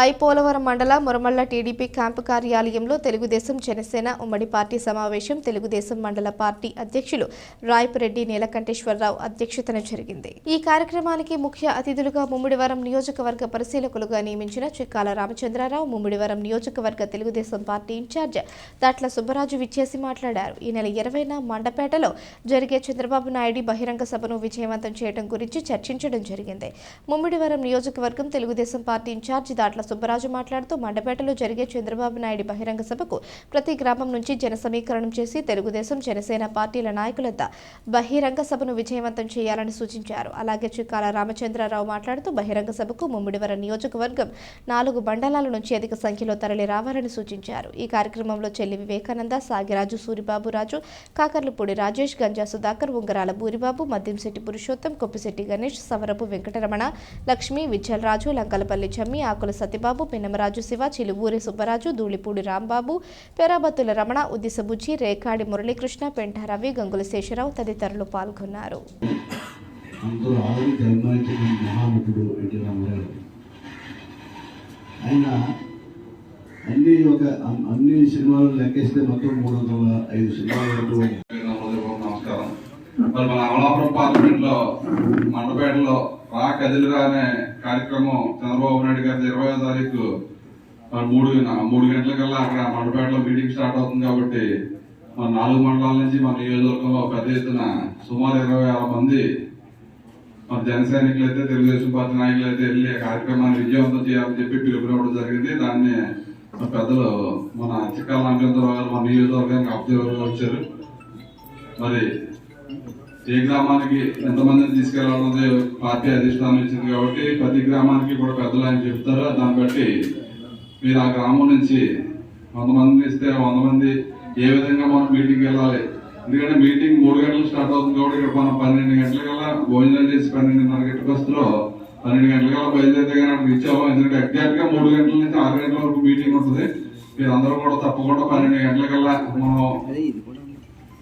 ఐపోలవరం మండల Muramalla TDP camp కార్యాలయంలో తెలుగుదేశం జనసేన ఉమ్మడి పార్టీ సమావేశం. తెలుగుదేశం మండల పార్టీ అధ్యక్షులు రాయపురెడ్డి నీలకంఠేశ్వరరావు అధ్యక్షతన జరిగింది. ఈ కార్యక్రమానికి ముఖ్య అతిథులుగా ముమ్మిడివరం నియోజకవర్గ పరిశీలకులుగా నియమించిన చిక్కాల రామచంద్రారావు ముమ్మిడివరం నియోజకవర్గ తెలుగుదేశం పార్టీ ఇన్ఛార్జ్ దాట్ల సుబ్బరాజు విచ్చేసి మాట్లాడారు. ఈ నెల ఇరవైన మండపేటలో జరిగే చంద్రబాబు నాయుడు బహిరంగ సభను విజయవంతం చేయడం గురించి చర్చించడం జరిగింది. ముమ్మిడివరం నియోజకవర్గం తెలుగుదేశం పార్టీ ఇన్ఛార్జ్ దాట్ల సుబ్బరాజు మాట్లాడుతూ మండపేటలో జరిగే చంద్రబాబు నాయుడు బహిరంగ సభకు ప్రతి గ్రామం నుంచి జన సమీకరణం చేసి తెలుగుదేశం జనసేన పార్టీల నాయకులంతా బహిరంగ సభను విజయవంతం చేయాలని సూచించారు. అలాగే చుక్కాల రామచంద్రరావు మాట్లాడుతూ బహిరంగ సభకు ముమ్మిడివరం నియోజకవర్గం నాలుగు మండలాల నుంచి అధిక సంఖ్యలో తరలి రావాలని సూచించారు. ఈ కార్యక్రమంలో చెల్లి వివేకానంద సాగిరాజు సూరిబాబు రాజు కాకర్లపూడి రాజేష్ గంజా సుధాకర్ ఉంగరాల బూరిబాబు మద్యంశెట్టి పురుషోత్తం కొప్పిశెట్టి గణేష్ సవరపు వెంకటరమణ లక్ష్మి విఠలరాజు లంకలపల్లి చమ్మి ఆకుల సత్యబాబు పిన్నమరాజు శివ చిలువూరి సుబ్బరాజు ధూళిపూడి రాంబాబు పెరాబత్తుల రమణ ఉద్దిసబుజ్జి రేకాడి మురళీకృష్ణ పెంట రవి గంగుల శేషరావు తదితరులు పాల్గొన్నారు. ఆయన అన్ని ఒక అన్- అన్ని సినిమాలు లెక్కేస్తే మొత్తం మూడు వందల ఐదు సినిమాలు నమస్కారం. మరి మన అమలాపురం పార్లమెంట్లో మండపేటలో రా కదిలిరా అనే కార్యక్రమం చంద్రబాబు నాయుడు గారి ఇరవై తారీఖు మరి మూడు మూడు గంటలకల్లా అక్కడ మండపేటలో మీటింగ్ స్టార్ట్ అవుతుంది కాబట్టి మన నాలుగు మండలాల నుంచి మన నియోజకవర్గంలో పెద్ద ఎత్తున సుమారు ఇరవై ఆరు మంది మన జన సైనికులు అయితే తెలుగుదేశం పార్టీ నాయకులు అయితే వెళ్ళి కార్యక్రమాన్ని విజయవంతం చేయాలని చెప్పి పిలుపునివ్వడం జరిగింది. దాన్ని మన పెద్దలు మన చిక్కాల రామచంద్రరావు గారు మన నియోజకవర్గానికి అబ్జర్వర్ వచ్చారు? మరి ఏ గ్రామానికి ఎంతమందిని తీసుకెళ్ళాలన్నది పార్టీ అధిష్టానం ఇచ్చింది కాబట్టి ప్రతి గ్రామానికి కూడా పెద్దలు ఆయన చెప్తారు. దాన్ని బట్టి మీరు ఆ గ్రామం నుంచి వంద మందిని ఇస్తే వంద మంది ఏ విధంగా మనం మీటింగ్కి వెళ్ళాలి? ఎందుకంటే మీటింగ్ మూడు గంటలకు స్టార్ట్ అవుతుంది కాబట్టి ఇక్కడ మనం పన్నెండు గంటలకల్లా భోజనం చేసి పన్నెండున్నర గంటల బస్సులో పన్నెండు గంటలకల్లా బయలుదేరితే కానీ అక్కడికి ఇచ్చాము ఎందుకంటే ఎగ్జాక్ట్గా మూడు గంటల నుంచి ఆరు గంటల వరకు మీటింగ్ ఉంటుంది. మీరు అందరూ కూడా తప్పకుండా పన్నెండు గంటలకల్లా మనం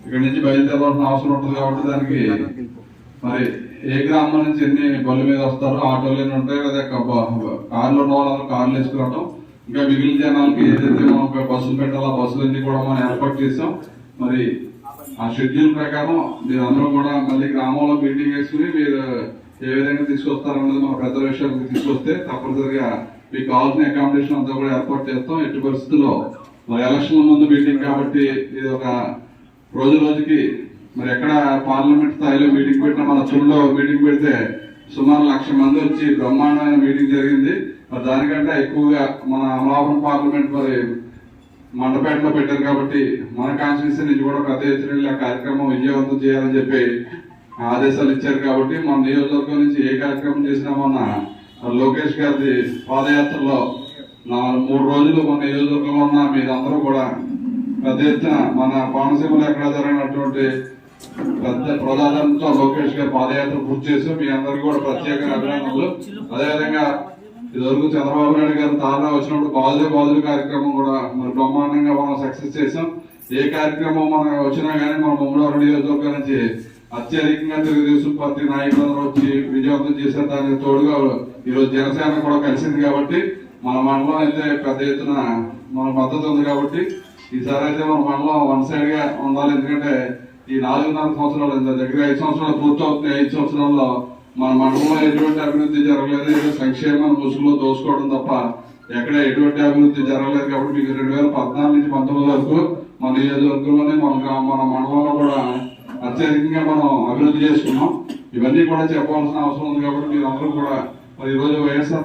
ఇక్కడ నుంచి బయలుదేరాల్సిన అవసరం ఉంటుంది కాబట్టి దానికి మరి ఏ గ్రామం నుంచి ఎన్ని బళ్ళు మీద వస్తారో ఆటోలు ఎన్ని ఉంటాయి లేదా కార్లు ఉన్న వాళ్ళందరూ కార్లు వేసుకురావటం. ఇంకా మిగిలిన జనాలకి ఏదైతే మనం ఒక బస్సులు పెట్టాలో బస్సులన్నీ కూడా మనం ఏర్పాటు చేసాం మరి ఆ షెడ్యూల్ ప్రకారం మీరు అందరూ కూడా మళ్ళీ గ్రామంలో మీటింగ్ వేసుకుని మీరు ఏ విధంగా తీసుకొస్తారన్నది మన పెద్ద విషయాలకు తీసుకొస్తే తప్పనిసరిగా మీకు కావాల్సిన అకామిడేషన్ అంతా కూడా ఏర్పాటు చేస్తాం. ఎట్టి పరిస్థితుల్లో మరి ఎలక్షన్ ముందు మీటింగ్ కాబట్టి ఇది ఒక రోజు రోజుకి మరి ఎక్కడ పార్లమెంట్ స్థాయిలో మీటింగ్ పెట్టినా మన చుల్లో మీటింగ్ పెడితే సుమారు లక్ష మంది వచ్చి బ్రహ్మాండమైన మీటింగ్ జరిగింది. మరి దానికంటే ఎక్కువగా మన అమలాపురం పార్లమెంట్ మరి మండపేటలో పెట్టారు కాబట్టి మన కాన్స్టిట్యూన్సీ నుంచి కూడా పెద్ద ఎత్తున ఆ కార్యక్రమం విజయవంతం చేయాలని చెప్పి ఆదేశాలు ఇచ్చారు కాబట్టి మన నియోజకవర్గం నుంచి ఏ కార్యక్రమం చేసినా మొన్న లోకేష్ గారి పాదయాత్రలో మూడు రోజులు మన నియోజకవర్గంలో ఉన్న మీరందరూ కూడా పెద్ద ఎత్తున మన కోనసీమలో ఎక్కడ జరిగినటువంటి పెద్ద ప్రధానంతో లోకేష్ గారు పాదయాత్ర పూర్తి చేసి మీ అందరికీ కూడా ప్రత్యేక అభినందనలు. అదేవిధంగా ఇదివరకు చంద్రబాబు నాయుడు గారు తారా వచ్చినప్పుడు బాదులే బాదులు కార్యక్రమం కూడా మరి బ్రహ్మాండంగా మనం సక్సెస్ చేసాం ఏ కార్యక్రమం మనం వచ్చినా కానీ మన ముమ్మడివారి నియోజకవర్గం నుంచి అత్యధికంగా తెలుగుదేశం పార్టీ నాయకులందరూ వచ్చి విజయవంతం చేశారు. దానికి తోడుగా ఈ రోజు జనసేన కూడా కలిసింది కాబట్టి మన మండలం అయితే పెద్ద ఎత్తున మన మద్దతు ఉంది కాబట్టి ఈసారి అయితే మన మండలం వన్ సైడ్గా ఉండాలి. ఎందుకంటే ఈ నాలుగున్నర సంవత్సరాలు దగ్గర ఐదు సంవత్సరాలు పూర్తవుతున్నాయి ఐదు సంవత్సరాల్లో మన మండలంలో ఎటువంటి అభివృద్ధి జరగలేదు. సంక్షేమాన్ని ముసుగులో దోసుకోవడం తప్ప ఎక్కడ ఎటువంటి అభివృద్ధి జరగలేదు కాబట్టి మీకు రెండు వేల పద్నాలుగు నుంచి పంతొమ్మిది వరకు మన నియోజకవర్గంలోనే మన మన మండలంలో కూడా అత్యధికంగా మనం అభివృద్ధి చేసుకున్నాం. ఇవన్నీ కూడా చెప్పాల్సిన అవసరం ఉంది కాబట్టి మీరు అందరూ కూడా మరి ఈరోజు వైఎస్ఆర్